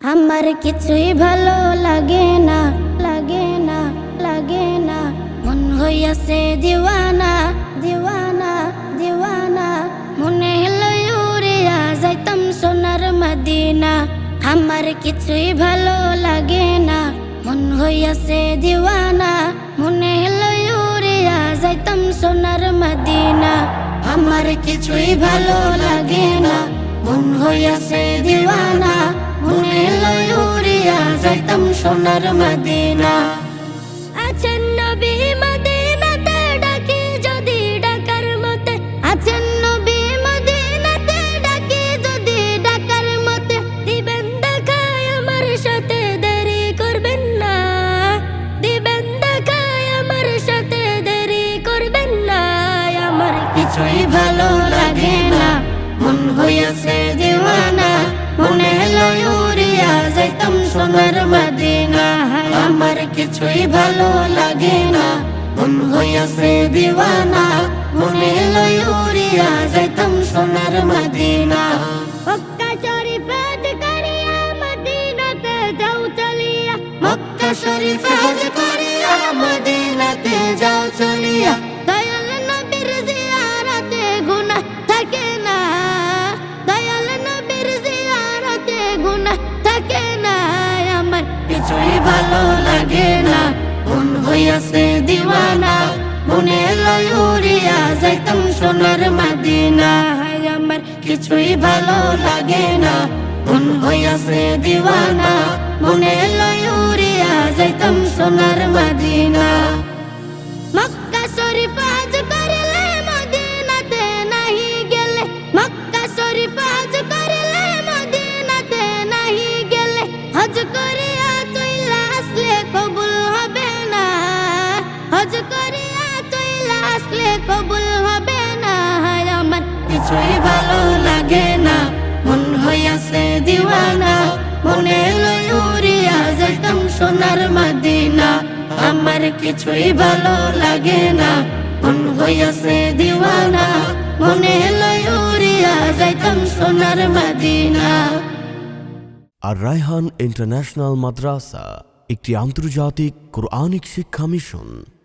আমার কিছুই ভালো লাগে না লাগে না লাগে না। মন হইয়াছে দিওয়ানা দিওয়ানা দিওয়ানা। মনে হলো উড়িয়া যাইতাম সোনার মদিনা। আমার কিছুই ভালো লাগে না, মন হইয়াছে দিওয়ানা। মনে হলো উড়িয়া যাইতাম সোনার মদিনা। আমার কিছুই ভালো লাগে না, মন হইয়াছে দিওয়ানা। লয় উড়িয়া যাইতাম সোনার মদিনা। কিছুই ভালো লাগে না মন হইয়াছে দিওয়ানা মনে লয় উড়িয়া যাইতাম সোনার মদিনা। মক্কা শরীফ করিয়া মদিনাতে যাও চলিয়া। মক্কা শরীফ কিছুই ভালো লাগে না। মন হইয়াছে দিওয়ানা, মনে লয় উড়িয়া যাইতাম সোনার মাদিনা। হাই আমার, কিছুই ভালো লাগে না। মন হইয়াছে দিওয়ানা, মনে লয় উড়িয়া যাইতাম সোনার মদিনা। আসলে কবুল হবে না। আমার, কিছুই ভালো লাগে না। মন হইয়াছে দিওয়ানা, মনে লই উড়িয়া যাইতাম সোনার মদিনা। আমার কিছুই ভালো লাগে না। মন হইয়াছে দিওয়ানা, মনে লই উড়িয়া যাইতাম সোনার মদিনা। আর রায়হান ইন্টারন্যাশনাল মাদ্রাসা, একটি আন্তর্জাতিক কোরআনিক শিক্ষা মিশন।